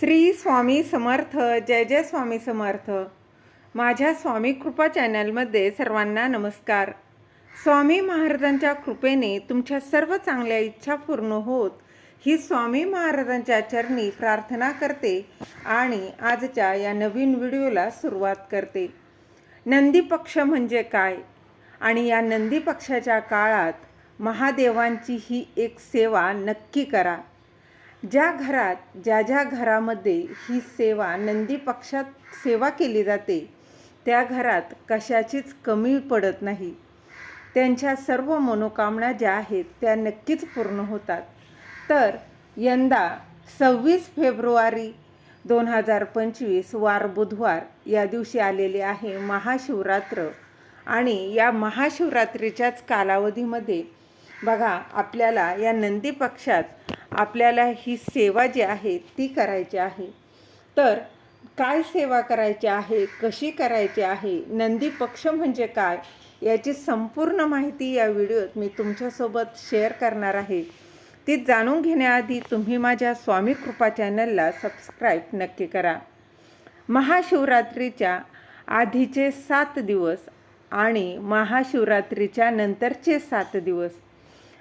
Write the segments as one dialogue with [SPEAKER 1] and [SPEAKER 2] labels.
[SPEAKER 1] श्री स्वामी समर्थ जय जय स्वामी समर्थ. माझ्या स्वामी कृपा चॅनलमध्ये सर्वांना नमस्कार. स्वामी महाराजांच्या कृपेने तुमच्या सर्व चांगल्या इच्छा पूर्ण होत ही स्वामी महाराजांच्या चरणी प्रार्थना करते आणि आजच्या या नवीन व्हिडिओला सुरुवात करते. नंदी पक्ष म्हणजे काय? आणि या नंदी पक्षाच्या काळात महादेवांची ही एक सेवा नक्की करा. ज्या घरात ज्या ज्या घरामध्ये ही सेवा नंदी पक्षात सेवा केली जाते त्या घरात कशाचीच कमी पडत नाही. त्यांच्या सर्व मनोकामना ज्या आहेत त्या नक्कीच पूर्ण होतात. तर यंदा सव्वीस फेब्रुवारी दोन हजार पंचवीस वार बुधवार या दिवशी आलेले आहे महाशिवरात्र. आणि या महाशिवरात्रीच्याच कालावधीमध्ये बघा आपल्याला या नंदी पक्षात आपल्याला ही सेवा जी आहे ती करायची आहे. तर काय सेवा करायची आहे कशी करायची आहे नंदी पक्ष म्हणजे काय याची संपूर्ण माहिती या व्हिडिओत मी तुमच्यासोबत शेअर करणार आहे. ती जाणून घेण्याआधी तुम्ही माझ्या स्वामी कृपा चॅनलला सबस्क्राईब नक्की करा. महाशिवरात्रीच्या आधीचे सात दिवस आणि महाशिवरात्रीच्या नंतरचे सात दिवस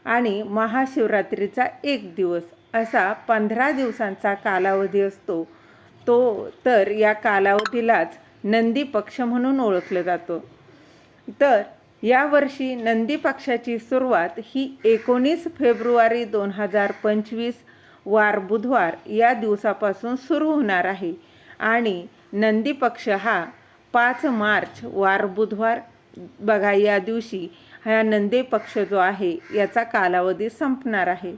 [SPEAKER 1] आणि महाशिवरात्रीचा एक दिवस असा पंधरा दिवसांचा कालावधी असतो. तो तर या कालावधीलाच नंदी पक्ष म्हणून ओळखलं जातं. तर यावर्षी नंदी पक्षाची सुरुवात ही एकोणीस फेब्रुवारी दोन हजार पंचवीस वार बुधवार या दिवसापासून सुरू होणार आहे आणि नंदी पक्ष हा पाच मार्च वार बुधवार बघा या दिवशी हा नंदी पक्ष जो आहे याचा कालावधी संपणार आहे.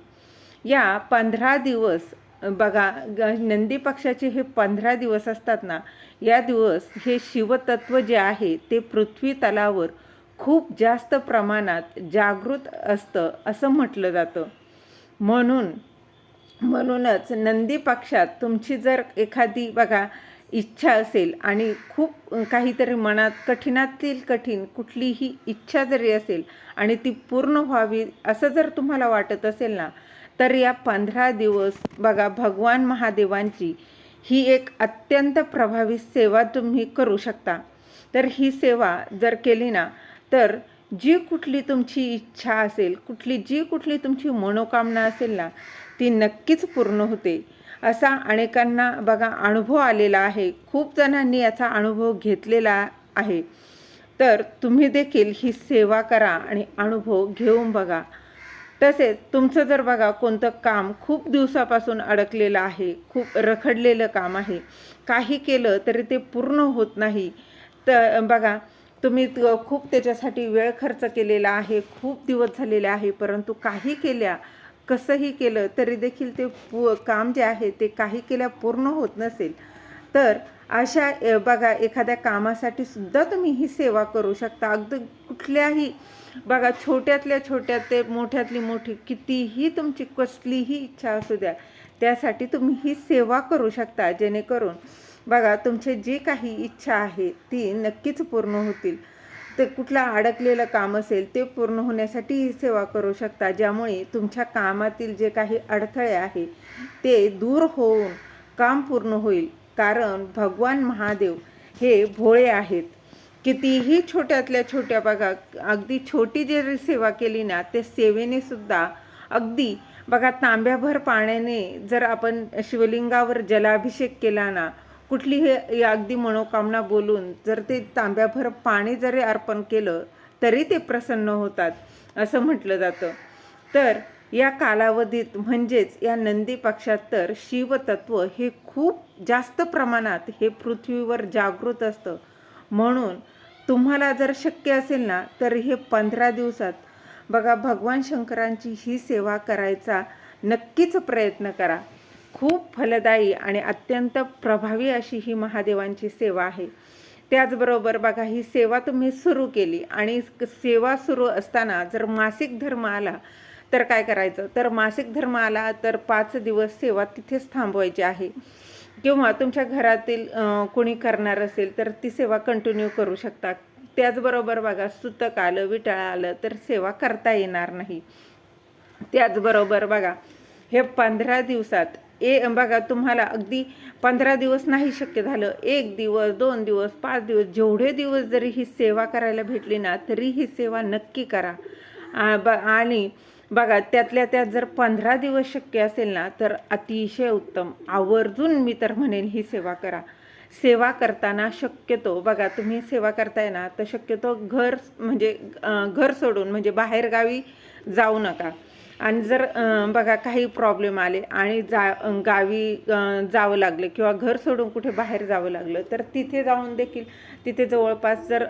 [SPEAKER 1] या पंधरा दिवस बघा ग नंदी पक्षाचे हे पंधरा दिवस असतात ना या दिवस हे शिवतत्व जे आहे ते पृथ्वी तलावर खूप जास्त प्रमाणात जागृत असतं असं म्हटलं जातं. म्हणून म्हणूनच नंदी पक्षात तुमची जर एखादी बघा इच्छा असेल आणि खूप काहीतरी मनात कठीणातील कठीण कुठलीही इच्छा जरी असेल आणि ती पूर्ण व्हावी असं जर तुम्हाला वाटत असेल ना तर या पंधरा दिवस बघा भगवान महादेवांची ही एक अत्यंत प्रभावी सेवा तुम्ही करू शकता. तर ही सेवा जर केली ना तर जी कुठली तुमची इच्छा असेल कुठली जी कुठली तुमची मनोकामना असेल ना ती नक्कीच पूर्ण होते. असा अनेकांना बघा अनुभव आलेला आहे. खूप जणांनी याचा अनुभव घेतलेला आहे. तर तुम्ही देखील ही सेवा करा आणि अनुभव घेऊन बघा. तसेच तुमचं जर बघा कोणतं काम खूप दिवसापासून अडकलेलं आहे खूप रखडलेलं काम आहे काही केलं तरी ते पूर्ण होत नाही. तर बघा तुम्ही खूप त्याच्यासाठी वेळ खर्च केलेला आहे खूप दिवस झालेले आहे परंतु काही केल्या कसंही केलं तरी देखील ते पू काम जे आहे ते काही केल्या पूर्ण होत नसेल. तर अशा बघा एखाद्या कामासाठी सुद्धा तुम्ही ही सेवा करू शकता. अगदी कुठल्याही बघा छोट्यातल्या छोट्यात ते मोठ्यातली मोठी कितीही तुमची कसलीही इच्छा असू द्या त्यासाठी तुम्ही ही सेवा करू शकता. जेणेकरून बघा तुमचे जी काही इच्छा आहे ती नक्कीच पूर्ण होतील. ते कुठलं अडकलेलं काम असेल ते पूर्ण होण्यासाठी ही सेवा करू शकता ज्यामुळे तुमच्या कामातील जे काही अडथळे आहे ते दूर होऊन काम पूर्ण होईल. कारण भगवान महादेव हे भोळे आहेत. कितीही छोट्यातल्या छोट्या बघा अगदी छोटी जरी सेवा केली ना त्या सेवेने सुद्धा अगदी बघा तांब्याभर पाण्याने जर आपण शिवलिंगावर जलाभिषेक केला ना कुठलीही अगदी मनोकामना बोलून जर ते तांब्याभर पाणी जरी अर्पण केलं तरी ते प्रसन्न होतात असं म्हटलं जातं. तर या कालावधीत म्हणजेच या नंदी पक्षात तर शिवतत्व हे खूप जास्त प्रमाणात हे पृथ्वीवर जागृत असतं. म्हणून तुम्हाला जर शक्य असेल ना तर हे पंधरा दिवसात बघा भगवान शंकरांची ही सेवा करायचा नक्कीच प्रयत्न करा. खूप फलदायी आणि अत्यंत प्रभावी अशी ही महादेवांची सेवा आहे. त्याचबरोबर बघा ही सेवा तुम्ही सुरू केली आणि सेवा सुरू असताना जर मासिक धर्म आला तर काय करायचं? तर मासिक धर्म आला तर पाच दिवस सेवा तिथेच थांबवायची आहे. किंवा तुमच्या घरातील कोणी करणार असेल तर ती सेवा कंटिन्यू करू शकता. त्याचबरोबर बघा सुतक आलं विटाळ आलं तर सेवा करता येणार नाही. त्याचबरोबर बघा हे पंधरा दिवसात ए बघा तुम्हाला अगदी पंधरा दिवस नाही शक्य झालं. एक दिवस दोन दिवस पाच दिवस जेवढे दिवस जरी ही सेवा करायला भेटली ना तरी ही सेवा नक्की करा. ब आणि बघा त्यातल्या त्यात जर पंधरा दिवस शक्य असेल ना तर अतिशय उत्तम. आवर्जून मी तर म्हणेन ही सेवा करा. सेवा करताना शक्यतो बघा तुम्ही सेवा करताय ना तर शक्यतो घर म्हणजे घर सोडून म्हणजे बाहेरगावी जाऊ नका. आणि जर बघा काही प्रॉब्लेम आले आणि जा गावी जावं लागलं किंवा घर सोडून कुठे बाहेर जावं लागलं तर तिथे जाऊन देखील तिथे जवळपास जर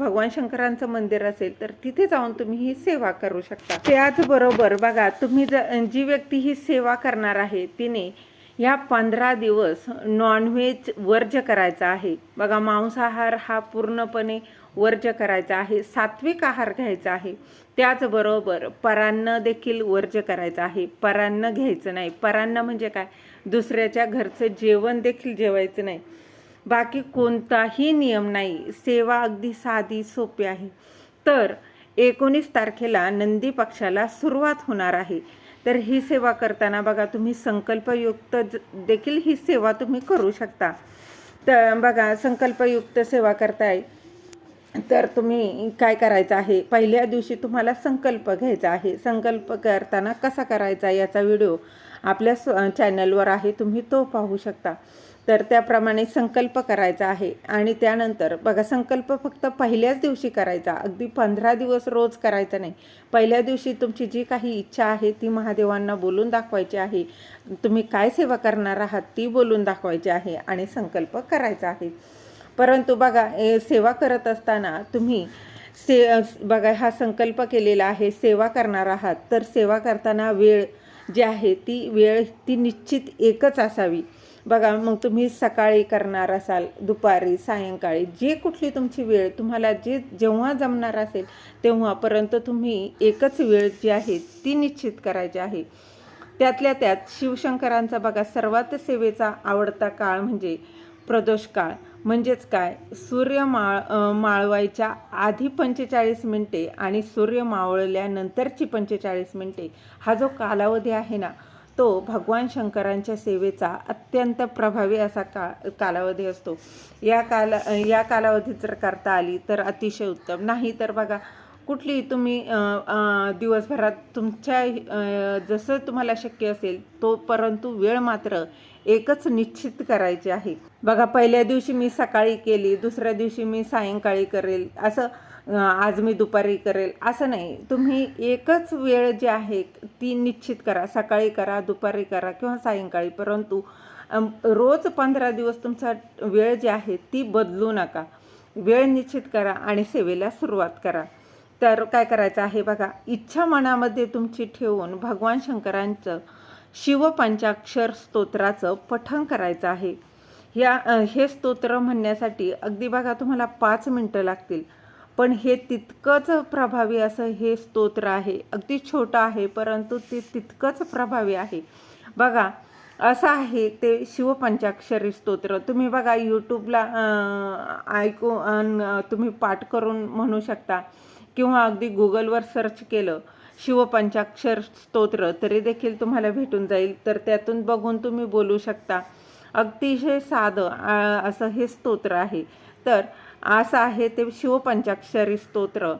[SPEAKER 1] भगवान शंकरांचं मंदिर असेल तर तिथे जाऊन तुम्ही ही सेवा करू शकता. त्याचबरोबर बघा तुम्ही जर जी व्यक्ती ही सेवा करणार आहे तिने ह्या पंधरा दिवस नॉनव्हेज वर्ज्य करायचा आहे. बघा मांसाहार हा पूर्णपणे वर्ज्य करायचा आहे सात्विक आहार घ्यायचा आहे. त्याचबरोबर परान्न देखील वर्ज्य करायचं आहे. परान्न घ्यायचं नाही. परान्न म्हणजे काय? दुसऱ्याच्या घरचं जेवण देखील जेवायचं नाही. बाकी कोणताही नियम नाही. सेवा अगदी साधी सोपी आहे. तर एकोणीस तारखेला नंदी पक्षाला सुरुवात होणार आहे. तर ही सेवा करताना बघा तुम्ही संकल्पयुक्त ज- देखील ही सेवा तुम्ही करू शकता. तर बघा संकल्पयुक्त सेवा करताय. तर तुम्ही काय करायचं आहे? पहिल्या दिवशी तुम्हाला संकल्प घ्यायचा आहे. संकल्प करताना कसा करायचा याचा व्हिडिओ आपल्या स चॅनलवर आहे. तुम्ही तो पाहू शकता. तर त्याप्रमाणे संकल्प करायचा आहे. आणि त्यानंतर बघा संकल्प फक्त पहिल्याच दिवशी करायचा. अगदी पंधरा दिवस रोज करायचा नाही. पहिल्या दिवशी तुमची जी काही इच्छा आहे ती महादेवांना बोलून दाखवायची आहे. तुम्ही काय सेवा करणार आहात ती बोलून दाखवायची आहे आणि संकल्प करायचा आहे. परंतु बघा सेवा करत असताना तुम्ही से बघा हा संकल्प केलेला आहे सेवा करणार आहात. तर सेवा करताना वेळ जी आहे ती वेळ ती निश्चित एकच असावी. बघा मग तुम्ही सकाळी करणार असाल दुपारी सायंकाळी जे कुठली तुमची वेळ तुम्हाला जे जेव्हा जमणार असेल तेव्हा परंतु तुम्ही एकच वेळ जी आहे ती निश्चित करायची आहे. त्यातल्या त्यात शिवशंकरांचा बघा सर्वात सेवेचा आवडता काळ म्हणजे प्रदोष काळ. म्हणजेच काय? सूर्य माळ माळवायच्या आधी पंचेचाळीस मिनटे आणि सूर्य मावळल्यानंतरची पंचेचाळीस मिनटे हा जो कालावधी आहे ना तो भगवान शंकरांच्या सेवेचा अत्यंत प्रभावी असा का कालावधी असतो. या काला या कालावधीत जर करता आली तर अतिशय उत्तम. नाही तर बघा कुठली तुम्ही दिवसभरात तुमच्या जसं तुम्हाला शक्य असेल तो परंतु वेळ मात्र एकच निश्चित करायची आहे. बघा पहिल्या दिवशी मी सकाळी केली दुसऱ्या दिवशी मी सायंकाळी करेल असं आज मी दुपारी करेल असं नाही. तुम्ही एकच वेळ जी आहे ती निश्चित करा. सकाळी करा दुपारी करा किंवा सायंकाळी. परंतु रोज पंधरा दिवस तुमचा वेळ जी आहे ती बदलू नका. वेळ निश्चित करा आणि सेवेला सुरुवात करा. तर काय करायचं आहे बघा इच्छा मनामध्ये तुमची ठेवून भगवान शंकरांचं शिवपंचाक्षर स्तोत्राचं पठण करायचं आहे. या हे स्तोत्र म्हणण्यासाठी अगदी बघा तुम्हाला पाच मिनटं लागतील. पण हे तितकंच प्रभावी असं हे स्तोत्र आहे. अगदी छोटं आहे परंतु ते तितकंच प्रभावी आहे. बघा असं आहे ते शिवपंचाक्षरी स्तोत्र. तुम्ही बघा यूट्यूबला ऐकून ऐकू तुम्ही पाठ करून म्हणू शकता. किंवा अगदी गुगलवर सर्च केलं शिवपंचाक्षर स्तोत्र तरी देखील तुम्हाला भेटून जाईल. तर त्यातून बघून तुम्ही बोलू शकता. अतिशय साधं असं हे स्तोत्र आहे. तर असं आहे ते शिवपंचाक्षरी स्तोत्र.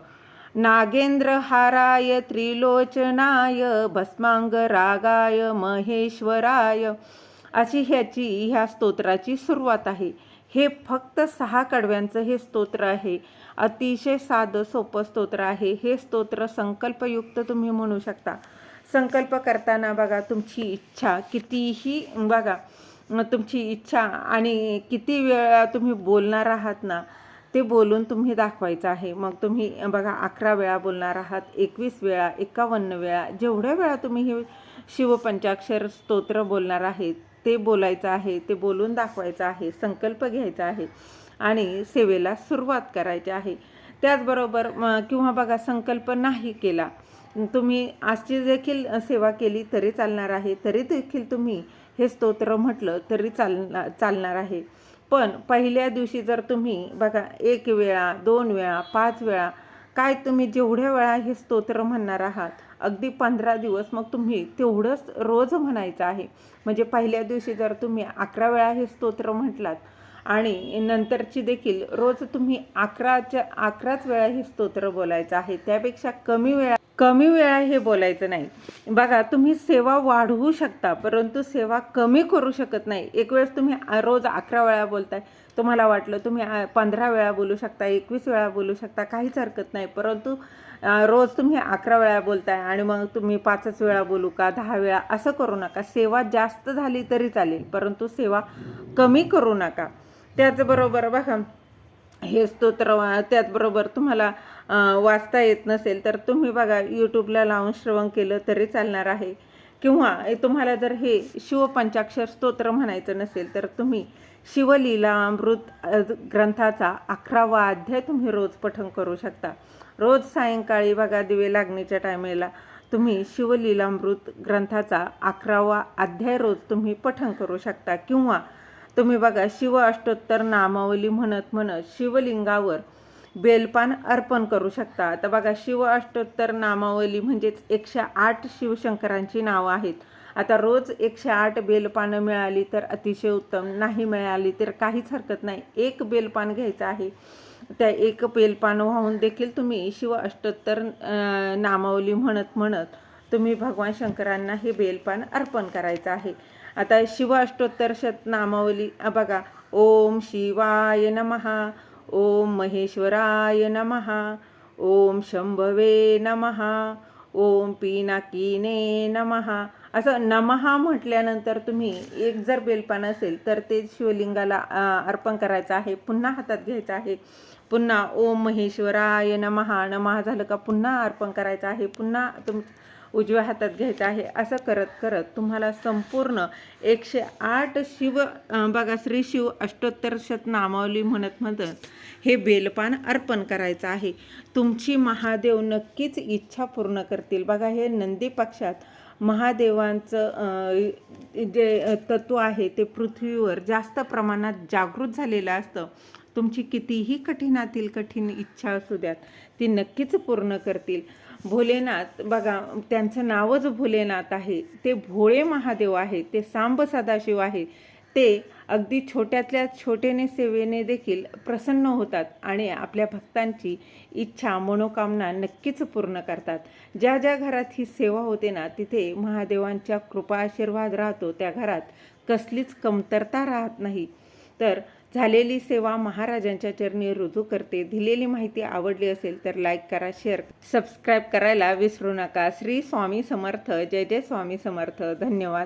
[SPEAKER 1] नागेंद्र हाराय त्रिलोचनाय भस्मांग रागाय महेश्वराय अशी ह्याची ह्या स्तोत्राची सुरुवात आहे. हे फक्त सहा कडव्यांचं हे स्तोत्र आहे. अतिशय साधं सोपं स्तोत्र आहे. हे स्तोत्र संकल्पयुक्त तुम्ही म्हणू शकता. संकल्प करताना बघा तुमची इच्छा कितीही बघा तुमची इच्छा आणि किती वेळा तुम्ही बोलणार आहात ना ते बोलून तुम्ही दाखवायचं आहे. मग तुम्ही बघा अकरा वेळा बोलणार आहात एकवीस वेळा एकावन्न वेळा जेवढ्या वेळा तुम्ही हे शिवपंचाक्षर स्तोत्र बोलणार आहेत ते बोलायचं आहे ते बोलून दाखवायचं आहे संकल्प घ्यायचा आहे. आणि सेवेला सुरुवात करायची आहे. त्याचबरोबर किंवा बघा संकल्प नाही केला. तुम्ही आजची देखील सेवा केली तरी चालणार आहे. तरी देखील तुम्ही हे स्तोत्र म्हटलं तरी चालणार चालणार आहे. पण पहिल्या दिवशी जर तुम्ही बघा एक वेळा दोन वेळा पाच वेळा काय तुम्ही जेवढ्या वेळा हे स्तोत्र म्हणणार आहात अगदी पंधरा दिवस मग तुम्ही तेवढंच रोज म्हणायचं आहे. म्हणजे पहिल्या दिवशी जर तुम्ही अकरा वेळा हे स्तोत्र म्हटलात आणि नंतरची देखील रोज तुम्ही अकराच्या अकराच वेळा हे स्तोत्र बोलायचं आहे. त्यापेक्षा कमी वेळा कमी वेळा हे बोलायचं नाही. बघा तुम्ही सेवा वाढवू शकता परंतु सेवा कमी करू शकत नाही. एक वेळेस तुम्ही रोज अकरा वेळा बोलताय तुम्हाला वाटलं तुम्ही पंधरा वेळा बोलू शकता एकवीस वेळा बोलू शकता काहीच हरकत नाही. परंतु रोज तुम्ही अकरा वेळा बोलताय आणि मग तुम्ही पाचच वेळा बोलू का दहा वेळा असं करू नका. सेवा जास्त झाली तरी चालेल परंतु सेवा कमी करू नका. त्याचबरोबर बघा. हे स्तोत्र वा- त्याचबरोबर तुम्हाला वाचता येत नसेल तर तुम्ही बघा यूट्यूबला लावून श्रवण केलं तरी चालणार आहे. किंवा तुम्हाला जर हे शिवपंचाक्षर स्तोत्र म्हणायचं नसेल तर तुम्ही शिवलीला अमृत ग्रंथाचा अकरावा अध्याय तुम्ही रोज पठण करू शकता. रोज सायंकाळी बघा दिवे लागणीच्या टायमेला तुम्ही शिवलीलामृत ग्रंथाचा अकरावा अध्याय रोज तुम्ही पठण करू शकता. किंवा तुम्ही बघा शिव अष्टोत्तर नामावली म्हणत म्हणत शिवलिंगावर बेलपान अर्पण करू शकता. आता बघा शिव अष्टोत्तर नामावली म्हणजेच एकशे आठ शिवशंकरांची नावं आहेत. आता रोज एकशे आठ बेलपानं मिळाली तर अतिशय उत्तम नाही मिळाली तर काहीच हरकत नाही. एक बेलपान घ्यायचं आहे. त्या एक बेलपान वाहून देखील तुम्ही शिव अष्टोत्तर नामावली म्हणत म्हणत तुम्ही भगवान शंकरांना हे बेलपान अर्पण करायचं आहे. आता शिव अष्टोत्तर शत नामावली बघा. ओम शिवाय नमहा ओम महेश्वराय नमहा ओम शंभवे नमहा ओम पिनाकीने नमहा असं नमहा म्हटल्यानंतर तुम्ही एक जर बेलपान असेल तर ते शिवलिंगाला अर्पण करायचं आहे. पुन्हा हातात घ्यायचं आहे. पुन्हा ओम महेश्वराय नमहा नमहा झालं का पुन्हा अर्पण करायचं आहे. पुन्हा तुम उजव्या हातात घ्यायचं आहे. असं करत करत तुम्हाला संपूर्ण एकशे आठ शिव बघा श्री शिव अष्टोत्तर शत नामावली म्हणत म्हणत हे बेलपान अर्पण करायचं आहे. तुमची महादेव नक्कीच इच्छा पूर्ण करतील. बघा हे नंदी पक्षात महादेवांचं जे तत्व आहे ते पृथ्वीवर जास्त प्रमाणात जागृत झालेलं असतं. तुमची कितीही कठीणातील कठीण इच्छा असू द्यात ती नक्कीच पूर्ण करतील. भोलेनाथ बघा त्यांचं नावच भोलेनाथ आहे ते भोळे महादेव आहे ते सांब सदाशिव आहे ते अगदी छोट्यातल्या छोटेने सेवेने देखील प्रसन्न होतात आणि आपल्या भक्तांची इच्छा मनोकामना नक्कीच पूर्ण करतात. ज्या ज्या घरात ही सेवा होते ना तिथे महादेवांच्या कृपा आशीर्वाद राहतो. त्या घरात कसलीच कमतरता राहत नाही. तर झालेली सेवा महाराजांच्या चरणी रुजू करते. दिलेली माहिती आवडली असेल तर लाईक करा शेअर सबस्क्राईब करायला विसरू नका. श्री स्वामी समर्थ. जय जय स्वामी समर्थ. धन्यवाद.